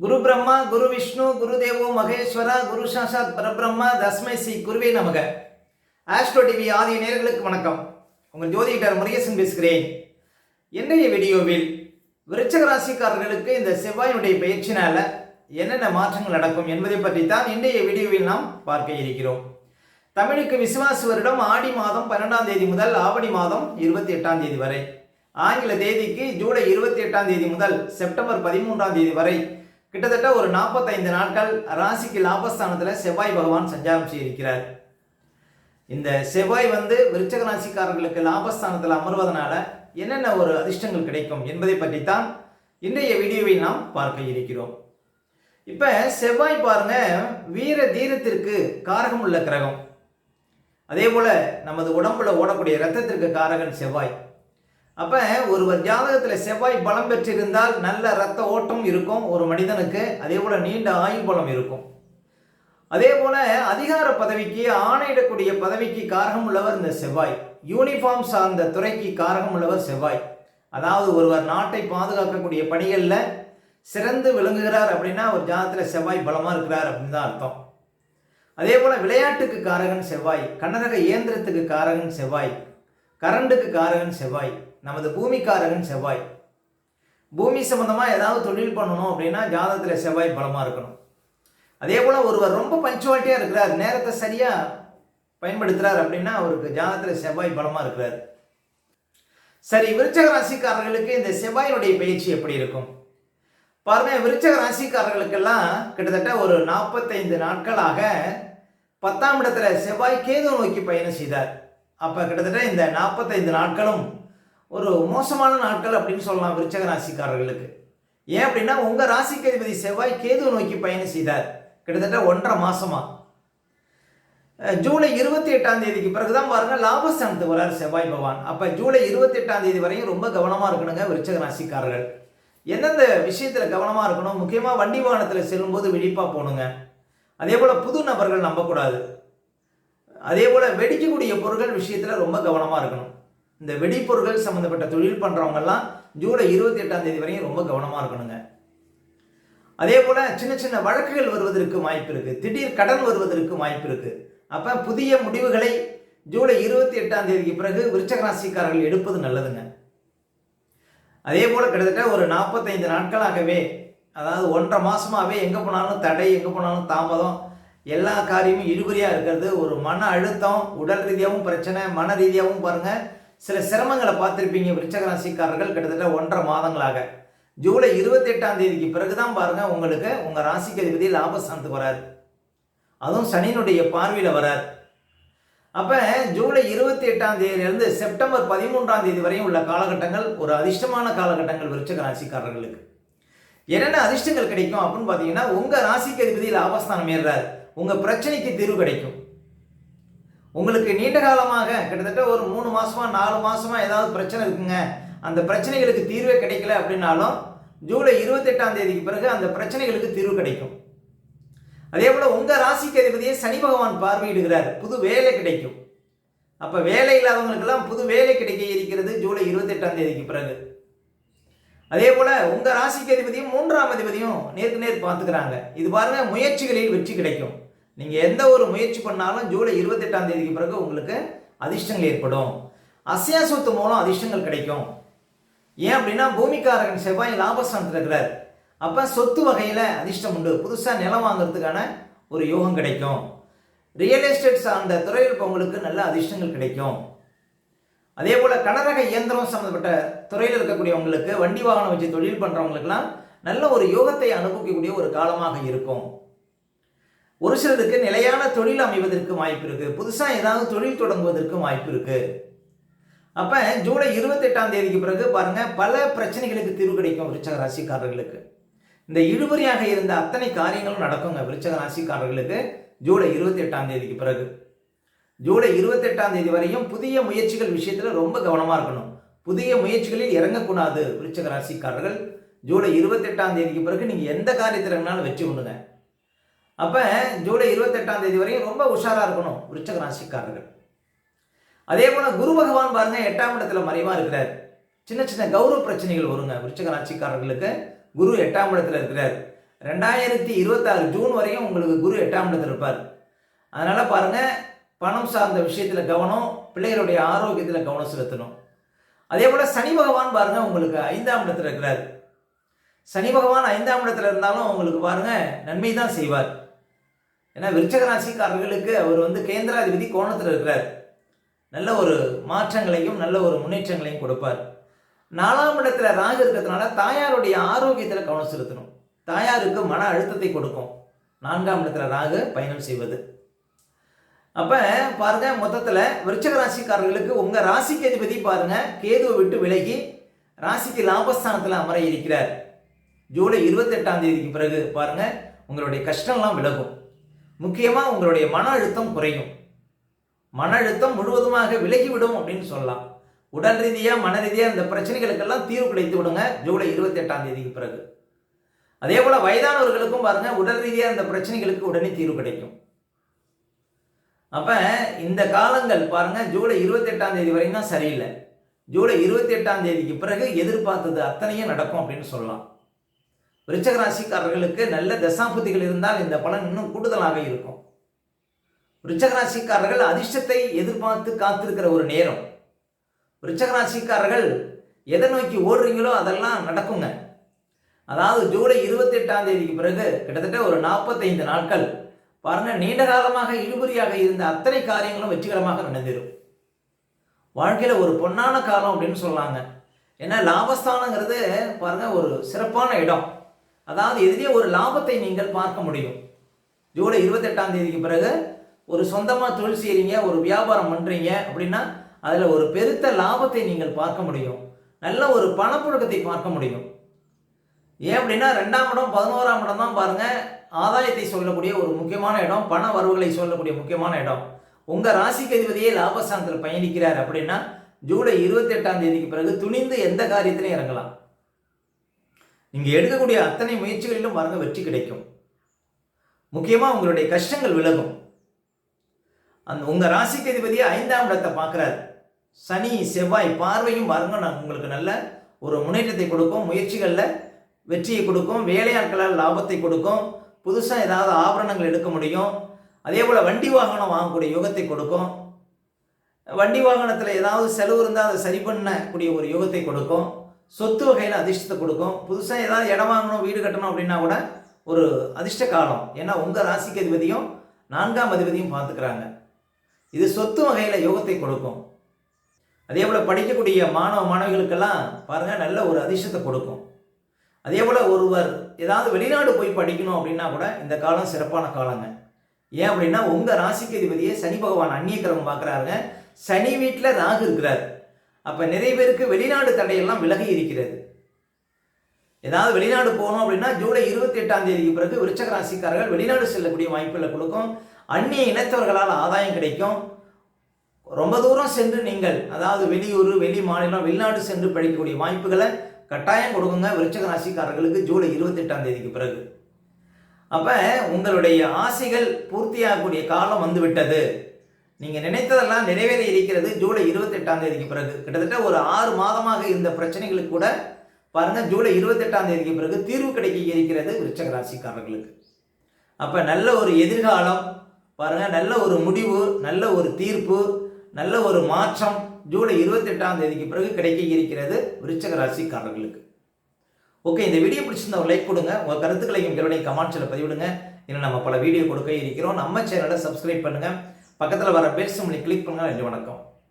குரு பிரம்மா குரு விஷ்ணு குரு தேவோ மகேஸ்வரா குரு சாசாத் பரபிரம்மா தஸ்மை ஸ்ரீ குருவே நமக. ஆஸ்ட்ரோ டிவி ஆதிய நேர்களுக்கு வணக்கம். உங்கள் ஜோதிடர் முருகேசன் பேசுகிறேன். இன்றைய வீடியோவில் விருச்சக ராசிக்காரர்களுக்கு இந்த செவ்வாயினுடைய பயிற்சினால என்னென்ன மாற்றங்கள் நடக்கும் என்பதை பற்றி தான் இன்றைய வீடியோவில் நாம் பார்க்க இருக்கிறோம். தமிழுக்கு விசுவாச வருடம் ஆடி மாதம் பன்னெண்டாம் தேதி முதல் ஆவணி மாதம் இருபத்தி எட்டாம் தேதி வரை. ஆங்கில தேதிக்கு ஜூலை இருபத்தி எட்டாம் தேதி முதல் செப்டம்பர் பதிமூன்றாம் தேதி வரை கிட்டத்தட்ட ஒரு நாற்பத்தைந்து நாட்கள் ராசிக்கு லாபஸ்தானத்தில் செவ்வாய் பகவான் சஞ்சாரம் செய்திருக்கிறார். இந்த செவ்வாய் வந்து விருச்சக ராசிக்காரர்களுக்கு லாபஸ்தானத்தில் அமர்வதனால என்னென்ன ஒரு அதிர்ஷ்டங்கள் கிடைக்கும் என்பதை பற்றித்தான் இன்றைய வீடியோவை நாம் பார்க்க இருக்கிறோம். இப்போ செவ்வாய் பாருங்க வீர தீரத்திற்கு காரகம் உள்ள கிரகம். அதே போல நமது உடம்புல ஓடக்கூடிய ரத்தத்திற்கு காரகன் செவ்வாய். அப்போ ஒருவர் ஜாதகத்தில் செவ்வாய் பலம் பெற்றிருந்தால் நல்ல ரத்த ஓட்டம் இருக்கும். ஒரு மனிதனுக்கு அதே போல் நீண்ட ஆயுள் பலம் இருக்கும். அதே போல் அதிகார பதவிக்கு ஆணையிடக்கூடிய பதவிக்கு காரகம் உள்ளவர் இந்த செவ்வாய். யூனிஃபார்ம் சார்ந்த துறைக்கு காரகம் உள்ளவர் செவ்வாய். அதாவது ஒருவர் நாட்டை பாதுகாக்கக்கூடிய பணிகளில் சிறந்து விளங்குகிறார் அப்படின்னா ஒரு ஜாதகத்தில் செவ்வாய் பலமாக இருக்கிறார் அப்படின்னு தான் அர்த்தம். அதே போல் விளையாட்டுக்கு காரகன் செவ்வாய் கண்ணரக இயந்திரத்துக்கு காரகன் செவ்வாய் கரண்டுக்கு காரகன் செவ்வாய். நமது பூமிக்காரகன் செவ்வாய். பூமி சம்மந்தமாக ஏதாவது தொழில் பண்ணணும் அப்படின்னா ஜாதகத்தில் செவ்வாய் பலமாக இருக்கணும். அதே போல் ஒருவர் ரொம்ப பஞ்சுவாலிட்டியாக இருக்கிறார் நேரத்தை சரியாக பயன்படுத்துகிறார் அப்படின்னா அவருக்கு ஜாதகத்தில் செவ்வாய் பலமாக இருக்கிறார். சரி விருச்சக ராசிக்காரர்களுக்கு இந்த செவ்வாயினுடைய பயிற்சி எப்படி இருக்கும்? பாருங்க விருச்சக ராசிக்காரர்களுக்கெல்லாம் கிட்டத்தட்ட ஒரு நாற்பத்தைந்து நாட்களாக பத்தாம் இடத்துல செவ்வாய் கேது நோக்கி பயணம் செய்தார். அப்போ கிட்டத்தட்ட இந்த நாற்பத்தைந்து நாட்களும் ஒரு மோசமான நாட்கள் அப்படின்னு சொல்லலாம் விருச்சக ராசிக்காரர்களுக்கு ஏன் அப்படின்னா உங்கள் ராசிக்கு அதிபதி செவ்வாய் கேது நோக்கி பயணம் செய்தார். கிட்டத்தட்ட ஒன்றரை மாசமா. ஜூலை இருபத்தி எட்டாம் தேதிக்கு பிறகுதான் பாருங்க லாபஸ்தானத்துக்கு வரார் செவ்வாய் பகவான். அப்போ ஜூலை இருபத்தி எட்டாம் தேதி வரையும் ரொம்ப கவனமாக இருக்கணுங்க விருச்சக ராசிக்காரர்கள் எந்தெந்த விஷயத்தில் கவனமாக இருக்கணும்? முக்கியமாக வண்டி வாகனத்தில் செல்லும்போது விழிப்பாக போகணுங்க அதே போல் புது நபர்கள் நம்பக்கூடாது. அதே போல் வெடிக்கக்கூடிய பொருட்கள் விஷயத்தில் ரொம்ப கவனமாக இருக்கணும். இந்த வெடிப்பொருட்கள் சம்மந்தப்பட்ட தொழில் பண்ணுறவங்கெல்லாம் ஜூலை இருபத்தி எட்டாம் தேதி வரையும் ரொம்ப கவனமாக இருக்கணுங்க. அதே போல் சின்ன சின்ன வழக்குகள் வருவதற்கு வாய்ப்பு இருக்குது திடீர் கடன் வருவதற்கு வாய்ப்பு இருக்குது அப்போ புதிய முடிவுகளை ஜூலை இருபத்தி எட்டாம் தேதிக்கு பிறகு விருச்சகராசிக்காரர்கள் எடுப்பது நல்லதுங்க. அதே போல் கிட்டத்தட்ட ஒரு நாற்பத்தைந்து நாட்களாகவே அதாவது ஒன்றரை மாதமாகவே எங்கே போனாலும் தடை எங்கே போனாலும் தாமதம் எல்லா காரியமும் இழுபறியாக இருக்கிறது. ஒரு மன அழுத்தம் உடல் ரீதியாகவும் பிரச்சனை மன ரீதியாகவும் பாருங்கள் சில சிரமங்களை பார்த்துருப்பீங்க விருச்சக ராசிக்காரர்கள் கிட்டத்தட்ட ஒன்றரை மாதங்களாக. ஜூலை இருபத்தி எட்டாம் தேதிக்கு பிறகு தான் பாருங்கள் உங்களுக்கு உங்கள் ராசிக்கு அதிபதி லாபஸ்தானத்துக்கு வரார். அதுவும் சனியினுடைய பார்வையில் வரார். அப்போ ஜூலை இருபத்தி எட்டாம் தேதியிலிருந்து செப்டம்பர் பதிமூன்றாம் தேதி வரையும் உள்ள காலகட்டங்கள் ஒரு அதிர்ஷ்டமான காலகட்டங்கள் விருச்சக ராசிக்காரர்களுக்கு. என்னென்ன அதிர்ஷ்டங்கள் கிடைக்கும் அப்படின்னு பார்த்தீங்கன்னா உங்கள் ராசிக்கு அதிபதி லாபஸ்தானம் ஏறுறாரு. உங்கள் பிரச்சனைக்கு தீர்வு கிடைக்கும். உங்களுக்கு நீண்ட காலமாக கிட்டத்தட்ட ஒரு மூணு மாசமா நாலு மாசமா ஏதாவது பிரச்சனை இருக்குங்க. அந்த பிரச்சனைகளுக்கு தீர்வே கிடைக்கல அப்படின்னாலும் ஜூலை இருபத்தெட்டாம் தேதிக்கு பிறகு அந்த பிரச்சனைகளுக்கு தீர்வு கிடைக்கும். அதே போல உங்க ராசிக்கு அதிபதியை சனி பகவான் பார்வையிடுகிறார். புது வேலை கிடைக்கும். அப்ப வேலை இல்லாதவங்களுக்கெல்லாம் புது வேலை கிடைக்க இருக்கிறது ஜூலை இருபத்தெட்டாம் தேதிக்கு பிறகு. அதே போல உங்க ராசிக்கு அதிபதியும் மூன்றாம் அதிபதியும் நேருக்கு நேர் பார்த்துக்கிறாங்க. இது பாருங்க முயற்சிகளில் வெற்றி கிடைக்கும். நீங்கள் எந்த ஒரு முயற்சி பண்ணாலும் ஜூலை இருபத்தெட்டாம் தேதிக்கு பிறகு உங்களுக்கு அதிர்ஷ்டங்கள் ஏற்படும். அசையா சொத்து மூலம் அதிர்ஷ்டங்கள் கிடைக்கும். ஏன் அப்படின்னா பூமிக்காரகன் செவ்வாய் லாபஸ்தானத்தில் இருக்கிறார். அப்போ சொத்து வகையில் அதிர்ஷ்டம் உண்டு. புதுசாக நிலம் வாங்குறதுக்கான ஒரு யோகம் கிடைக்கும். ரியல் எஸ்டேட் சார்ந்த துறையில் இருக்கவங்களுக்கு நல்ல அதிர்ஷ்டங்கள் கிடைக்கும். அதே போல் கனரக இயந்திரம் சம்மந்தப்பட்ட துறையில் இருக்கக்கூடியவங்களுக்கு வண்டி வாகனம் வச்சு தொழில் பண்ணுறவங்களுக்கெல்லாம் நல்ல ஒரு யோகத்தை அனுபவிக்கக்கூடிய ஒரு காலமாக இருக்கும். ஒரு சிலருக்கு நிலையான தொழில் அமைவதற்கு வாய்ப்பு இருக்கு. புதுசாக ஏதாவது தொழில் தொடங்குவதற்கும் வாய்ப்பு இருக்கு. அப்போ ஜூலை இருபத்தெட்டாம் தேதிக்கு பிறகு பாருங்க பல பிரச்சனைகளுக்கு தீர்வு கிடைக்கும் விருச்சக ராசிக்காரர்களுக்கு. இந்த இழுபறியாக இருந்த அத்தனை காரியங்களும் நடக்குங்க விருச்சக ராசிக்காரர்களுக்கு ஜூலை இருபத்தி எட்டாம் தேதிக்கு பிறகு. ஜூலை இருபத்தெட்டாம் தேதி வரையும் புதிய முயற்சிகள் விஷயத்தில் ரொம்ப கவனமாக இருக்கணும். புதிய முயற்சிகளில் இறங்கக்கூடாது விருச்சக ராசிக்காரர்கள். ஜூலை இருபத்தெட்டாம் தேதிக்கு பிறகு நீங்கள் எந்த காரியத்தில் வேணாலும் வெற்றி கொண்டுங்க அப்போ ஜூலை இருபத்தெட்டாம் தேதி வரையும் ரொம்ப உஷாராக இருக்கணும் விருச்சக ராசிக்காரர்கள். அதே போல் குரு பகவான் பாருங்க எட்டாம் இடத்துல மறைவாக இருக்கிறார். சின்ன சின்ன கௌரவ பிரச்சனைகள் வருங்க விருச்சக ராசிக்காரர்களுக்கு. குரு எட்டாம் இடத்துல இருக்கிறார். ரெண்டாயிரத்தி இருபத்தாறு ஜூன் வரையும் உங்களுக்கு குரு எட்டாம் இடத்துல இருப்பார். அதனால் பாருங்கள் பணம் சார்ந்த விஷயத்தில் கவனம் பிள்ளைகளுடைய ஆரோக்கியத்தில் கவனம் செலுத்தணும். அதே போல் சனி பகவான் பாருங்கள் உங்களுக்கு ஐந்தாம் இடத்துல இருக்கிறார். சனி பகவான் ஐந்தாம் இடத்துல இருந்தாலும் உங்களுக்கு பாருங்கள் நன்மை தான் செய்வார். ஏன்னா விருச்சக ராசிக்காரர்களுக்கு அவர் வந்து கேந்திராதிபதி கோணத்தில் இருக்கிறார். நல்ல ஒரு மாற்றங்களையும் நல்ல ஒரு முன்னேற்றங்களையும் கொடுப்பார். நாலாம் இடத்துல ராகு இருக்கிறதுனால தாயாருடைய ஆரோக்கியத்தில் கவனம் செலுத்தணும். தாயாருக்கு மன அழுத்தத்தை கொடுக்கும். நான்காம் இடத்துல ராகு பயணம் செய்வது. அப்போ பாருங்க மொத்தத்தில் விருச்சக ராசிக்காரர்களுக்கு உங்கள் ராசிக்கு அதிபதி பாருங்க கேதுவை விட்டு விலகி ராசிக்கு லாபஸ்தானத்தில் அமர இருக்கிறார். ஜூலை இருபத்தெட்டாம் தேதிக்கு பிறகு பாருங்க உங்களுடைய கஷ்டம்லாம் விலகும். முக்கியமாக உங்களுடைய மன அழுத்தம் குறையும். மன அழுத்தம் முழுவதுமாக விலகிவிடும் அப்படின்னு சொல்லலாம். உடல் ரீதியாக மன ரீதியாக இந்த பிரச்சனைகளுக்கெல்லாம் தீர்வு கிடைத்து விடுங்க. ஜூலை இருபத்தி எட்டாம் தேதிக்கு பிறகு. அதே போல் வயதானவர்களுக்கும் பாருங்க உடல் ரீதியாக இந்த பிரச்சனைகளுக்கு உடனே தீர்வு கிடைக்கும். அப்போ இந்த காலங்கள் பாருங்க ஜூலை இருபத்தெட்டாம் தேதி வரையும் தான் சரியில்லை. ஜூலை இருபத்தி எட்டாம் தேதிக்கு பிறகு எதிர்பார்த்தது அத்தனையும் நடக்கும் அப்படின்னு சொல்லலாம். விருச்சக ராசிக்காரர்களுக்கு நல்ல தசாபுத்திகள் இருந்தால் இந்த பலன் இன்னும் கூடுதலாக இருக்கும். விருச்சக ராசிக்காரர்கள் அதிர்ஷ்டத்தை எதிர்பார்த்து காத்திருக்கிற ஒரு நேரம். விருச்சக ராசிக்காரர்கள் எதை நோக்கி ஓடுறீங்களோ அதெல்லாம் நடக்குங்க. அதாவது ஜூலை இருபத்தி எட்டாம் தேதிக்கு பிறகு கிட்டத்தட்ட ஒரு நாற்பத்தைந்து நாட்கள். பாருங்க நீண்ட காலமாக இழுபறியாக இருந்த அத்தனை காரியங்களும் வெற்றிகரமாக நடந்திடும். வாழ்க்கையில் ஒரு பொன்னான காலம் அப்படின்னு சொல்லாங்க. ஏன்னா லாபஸ்தானங்கிறது பாருங்க ஒரு சிறப்பான இடம். அதாவது எதிரே ஒரு லாபத்தை நீங்கள் பார்க்க முடியும். ஜூலை இருபத்தெட்டாம் தேதிக்கு பிறகு ஒரு சொந்தமாக தொழில் செய்கிறீங்க ஒரு வியாபாரம் பண்ணுறீங்க அப்படின்னா அதில் ஒரு பெருத்த லாபத்தை நீங்கள் பார்க்க முடியும். நல்ல ஒரு பணப்புழக்கத்தை பார்க்க முடியும். ஏன் அப்படின்னா ரெண்டாம் இடம் பதினோராம் இடம் தான் பாருங்கள் ஆதாயத்தை சொல்லக்கூடிய ஒரு முக்கியமான இடம் பண வரவுகளை சொல்லக்கூடிய முக்கியமான இடம். உங்கள் ராசிக்கு அதிபதியே லாபஸ்தானத்தில் பயணிக்கிறார் அப்படின்னா ஜூலை இருபத்தெட்டாம் தேதிக்கு பிறகு துணிந்து எந்த காரியத்திலையும் இறங்கலாம். நீங்கள் எடுக்கக்கூடிய அத்தனை முயற்சிகளிலும் பாருங்க வெற்றி கிடைக்கும். முக்கியமாக உங்களுடைய கஷ்டங்கள் விலகும். அந்த உங்கள் ராசிக்கு அதிபதியை ஐந்தாம் இடத்தை பார்க்குறாரு. சனி செவ்வாய் பார்வையும் பாருங்க நான் உங்களுக்கு நல்ல ஒரு முன்னேற்றத்தை கொடுக்கும். முயற்சிகளில் வெற்றியை கொடுக்கும். வேலையாட்களால் லாபத்தை கொடுக்கும். புதுசாக ஏதாவது ஆபரணங்கள் எடுக்க முடியும். அதே போல் வண்டி வாகனம் வாங்கக்கூடிய யோகத்தை கொடுக்கும். வண்டி வாகனத்தில் ஏதாவது செலவு இருந்தால் அதை சரி பண்ணக்கூடிய ஒரு யோகத்தை கொடுக்கும். சொத்து வகையில் அதிர்ஷ்டத்தை கொடுக்கும். புதுசாக ஏதாவது இடம் வாங்கணும் வீடு கட்டணும் அப்படின்னா கூட ஒரு அதிர்ஷ்ட காலம். ஏன்னா உங்கள் ராசிக்கு அதிபதியும் நான்காம் அதிபதியும் பார்த்துக்கிறாங்க. இது சொத்து வகையில் யோகத்தை கொடுக்கும். அதே போல் படிக்கக்கூடிய மாணவ மாணவிகளுக்கெல்லாம் பாருங்கள் நல்ல ஒரு அதிர்ஷ்டத்தை கொடுக்கும். அதே போல் ஒருவர் ஏதாவது வெளிநாடு போய் படிக்கணும் அப்படின்னா கூட இந்த காலம் சிறப்பான காலங்க. ஏன் அப்படின்னா உங்கள் ராசிக்கு அதிபதியை சனி பகவான் அந்நிய கிரகம் பார்க்குறாருங்க. சனி வீட்டில் ராகு இருக்கிறார். அப்போ நிறைய பேருக்கு வெளிநாடு தடையெல்லாம் விலகி இருக்கிறது. ஏதாவது வெளிநாடு போகணும் அப்படின்னா ஜூலை இருபத்தி எட்டாம் தேதிக்கு பிறகு விருச்சக ராசிக்காரர்கள் வெளிநாடு செல்லக்கூடிய வாய்ப்புகளை கொடுக்கும். அந்நிய இனத்தவர்களால் ஆதாயம் கிடைக்கும். ரொம்ப தூரம் சென்று நீங்கள் அதாவது வெளியூர் வெளி மாநிலம் வெளிநாடு சென்று படிக்கக்கூடிய வாய்ப்புகளை கட்டாயம் கொடுக்குங்க விருச்சக ராசிக்காரர்களுக்கு ஜூலை இருபத்தெட்டாம் தேதிக்கு பிறகு. அப்போ உங்களுடைய ஆசைகள் பூர்த்தியாகக்கூடிய காலம் வந்துவிட்டது. நீங்கள் நினைத்ததெல்லாம் நிறைவேற இருக்கிறது ஜூலை இருபத்தெட்டாம் தேதிக்கு பிறகு. கிட்டத்தட்ட ஒரு ஆறு மாதமாக இருந்த பிரச்சனைகளுக்கு கூட பாருங்கள் ஜூலை இருபத்தெட்டாம் தேதிக்கு பிறகு தீர்வு கிடைக்க இருக்கிறது விருச்சக ராசிக்காரர்களுக்கு. அப்போ நல்ல ஒரு எதிர்காலம் பாருங்கள் நல்ல ஒரு முடிவு நல்ல ஒரு தீர்ப்பு நல்ல ஒரு மாற்றம் ஜூலை இருபத்தெட்டாம் தேதிக்கு பிறகு கிடைக்க இருக்கிறது விருச்சக ராசிக்காரர்களுக்கு. ஓகே இந்த வீடியோ பிடிச்சிருந்தா ஒரு லைக் கொடுங்க. உங்கள் கருத்துக்களையும் எங்களுடைய கமெண்ட்ஸில் பதிவிடுங்க. இன்னும் நம்ம பல வீடியோ கொடுக்க இருக்கிறோம். நம்ம சேனலை சப்ஸ்கிரைப் பண்ணுங்கள் பக்கத்தில் வர பெல் சிம்லை கிளிக் பண்ணுங்கள் நன்றி வணக்கம்.